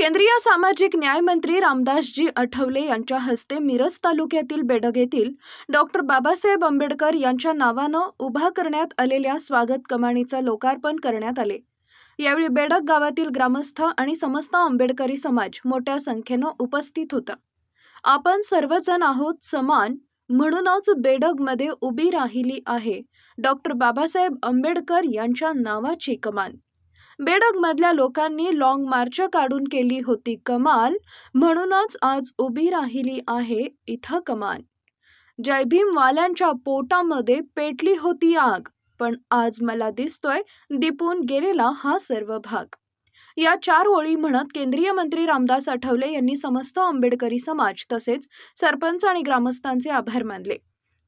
केंद्रीय सामाजिक न्याय मंत्री रामदासजी आठवले यांच्या हस्ते मिरज तालुक्यातील बेडग येथील डॉक्टर बाबासाहेब आंबेडकर यांच्या नावानं उभा करण्यात आलेल्या स्वागत कमाणीचं लोकार्पण करण्यात आले. यावेळी बेडग गावातील ग्रामस्थ आणि समस्त आंबेडकरी समाज मोठ्या संख्येनं उपस्थित होता. आपण सर्वजण आहोत समान म्हणूनच बेडगमध्ये उभी राहिली आहे डॉक्टर बाबासाहेब आंबेडकर यांच्या नावाची कमान. बेडगमधल्या लोकांनी लाँग मार्च काढून केली होती कमाल म्हणूनच आज उभी राहिली आहे इथं कमान जय भीमवाल्यांच्या पोटामध्ये पेटली होती आग पण आज मला दिसतोय दिपून गेलेला हा सर्व भाग. या चार ओळी म्हणत केंद्रीय मंत्री रामदास आठवले यांनी समस्त आंबेडकरी समाज तसेच सरपंच आणि ग्रामस्थांचे आभार मानले.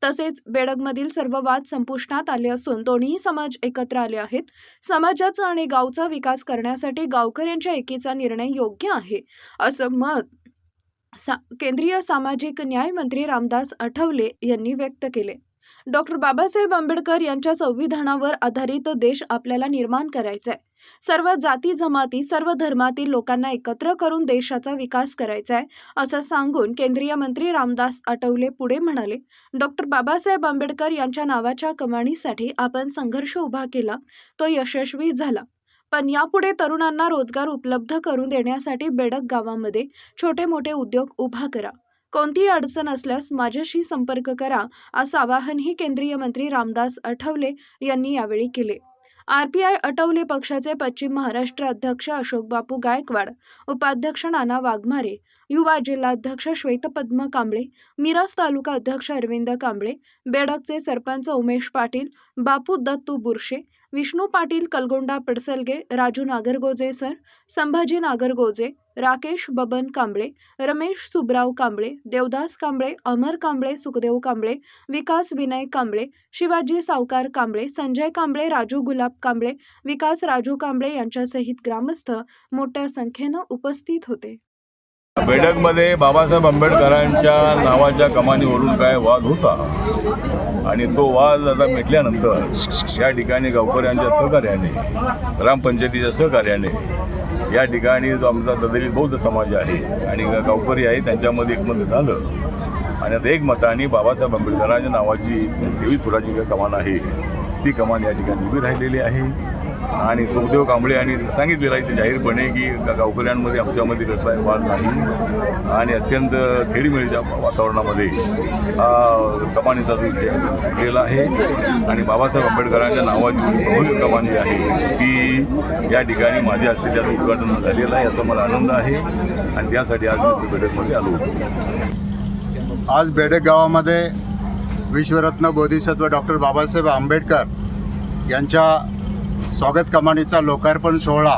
तसेच बेडगमधील सर्व वाद संपुष्टात आले असून दोन्ही समाज एकत्र आले आहेत. समाजाचा आणि गावचा विकास करण्यासाठी गावकऱ्यांच्या एकीचा निर्णय योग्य आहे असं मत सा केंद्रीय सामाजिक न्याय मंत्री रामदास आठवले यांनी व्यक्त केले. डॉक्टर बाबासाहेब आंबेडकर यांच्या संविधानावर आधारित देश आपल्याला निर्माण करायचा आहे सर्व जाती जमाती सर्व धर्मातील लोकांना एकत्र करून देशाचा विकास करायचा आहे असं सांगून केंद्रीय मंत्री रामदास आठवले पुढे म्हणाले डॉक्टर बाबासाहेब आंबेडकर यांच्या नावाच्या कमाणीसाठी आपण संघर्ष उभा केला तो यशस्वी झाला. पण यापुढे तरुणांना रोजगार उपलब्ध करून देण्यासाठी बेडक गावामध्ये छोटे मोठे उद्योग उभा करा. कोणतीही अडचण असल्यास माझ्याशी संपर्क करा असं आवाहनही केंद्रीय मंत्री रामदास आठवले यांनी यावेळी केले. आर पी आय आठवले पक्षाचे पश्चिम महाराष्ट्र अध्यक्ष अशोक बापू गायकवाड उपाध्यक्ष नाना वाघमारे युवा जिल्हाध्यक्ष श्वेतपद्म कांबळे मिरज तालुका अध्यक्ष अरविंद कांबळे बेडकचे सरपंच उमेश पाटील बापू दत्तू बुरशे विष्णू पाटील कलगोंडा पडसलगे राजू नागरगोजे सर संभाजी नागरगोजे राकेश बबन कांबळे रमेश सुब्राव कांबळे देवदास कांबळे अमर कांबळे सुखदेव कांबळे विकास विनय कांबळे शिवाजी सावकार कांबळे संजय कांबळे राजू गुलाब कांबळे विकास राजू कांबळे यांच्यासहित ग्रामस्थ मोठ्या संख्येनं उपस्थित होते. बैठकमध्ये बाबासाहेब आंबेडकरांच्या नावाच्या कमानीवरून काय वाद होता? आणि तो वाद आता मिटल्यानंतर या ठिकाणी गावकऱ्यांच्या सहकार्याने ग्रामपंचायतीच्या सहकार्याने या ठिकाणी जो आमचा दलित बौद्ध समाज आहे आणि गावकरी आहे त्यांच्यामध्ये एकमत झालं. आणि आता एक मताने बाबासाहेब आंबेडकरांच्या नावाची देवी पुराची जी कमान आहे ती कमान या ठिकाणी उभी राहिलेली आहे. आणि सुखदेव कांबळे यांनी सांगितलेलं आहे ते जाहीरपणे की गावकऱ्यांमध्ये आमच्यामध्ये कसलाही वाद नाही. आणि अत्यंत खेडीमेळीच्या वातावरणामध्ये हा कमानीचा जो विषय आहे आणि बाबासाहेब आंबेडकरांच्या नावाची भव्य कमान जी आहे ती या ठिकाणी माझ्या हस्ते त्याचं उद्घाटन झालेलं आहे याचा मला आनंद आहे. आणि त्यासाठी आज मी बेडकमध्ये आलो होतो. आज बेडक गावामध्ये विश्वरत्न बोधिसत्व डॉक्टर बाबासाहेब आंबेडकर यांच्या स्वागत कमानीचा लोकार्पण सोहळा.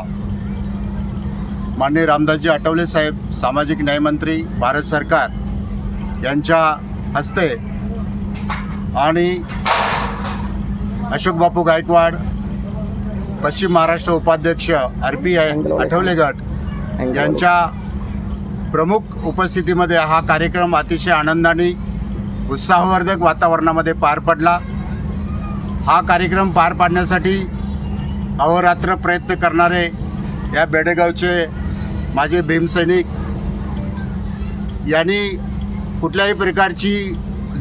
माननीय रामदासजी आठवले साहेब सामाजिक न्यायमंत्री भारत सरकार यांच्या हस्ते आणि अशोक बापू गायकवाड पश्चिम महाराष्ट्र उपाध्यक्ष आर पी आय आठवले गट यांच्या प्रमुख उपस्थितीमध्ये हा कार्यक्रम अतिशय आनंदाने उत्साहवर्धक वातावरणामध्ये पार पडला. हा कार्यक्रम पार पाडण्यासाठी अहोरात्र प्रयत्न करणारे या बेडेगावचे माझे भीमसैनिक यांनी कुठल्याही प्रकारची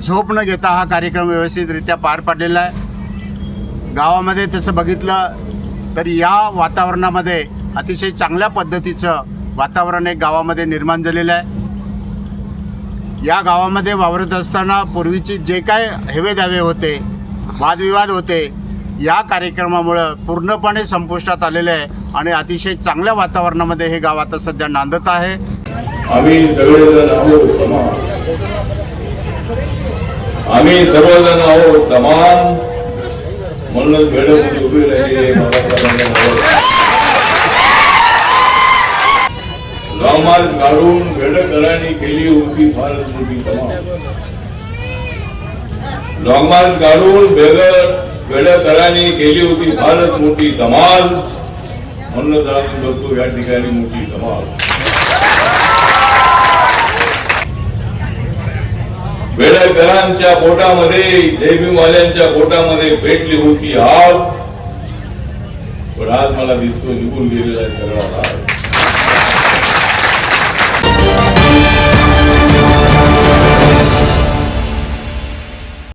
झोप न घेता हा कार्यक्रम व्यवस्थितरित्या पार पाडलेला आहे. गावामध्ये तसं बघितलं तर या वातावरणामध्ये अतिशय चांगल्या पद्धतीचं वातावरण एक गावामध्ये निर्माण झालेलं आहे. या गावामध्ये वावरत असताना पूर्वीची जे काय हेवेदावे होते वादविवाद होते या कार्यक्रमामुळं पूर्णपणे संपुष्टात आलेले आहे आणि अतिशय चांगल्या वातावरणामध्ये हे गाव आता सध्या नांदत आहे. आम्ही सगळेजण आहोत समान. आम्ही सर्वजण आहोत समान. म्हणूनच भेडमध्ये उभी राहिली लॉंग काढून भेडकरांनी केली होती फारच मोठी कमाल. लॉंग काढून बेगर भेडकरांनी केली होती फारच मोठी कमाल. म्हणूनच आम्ही बघतो या ठिकाणी मोठी कमाल. बेडकरांच्या पोटामध्ये जयभीमवाल्यांच्या पोटामध्ये पेटली होती आग. पण आज मला दिसतो निघून गेलेला आहे सगळा भाग.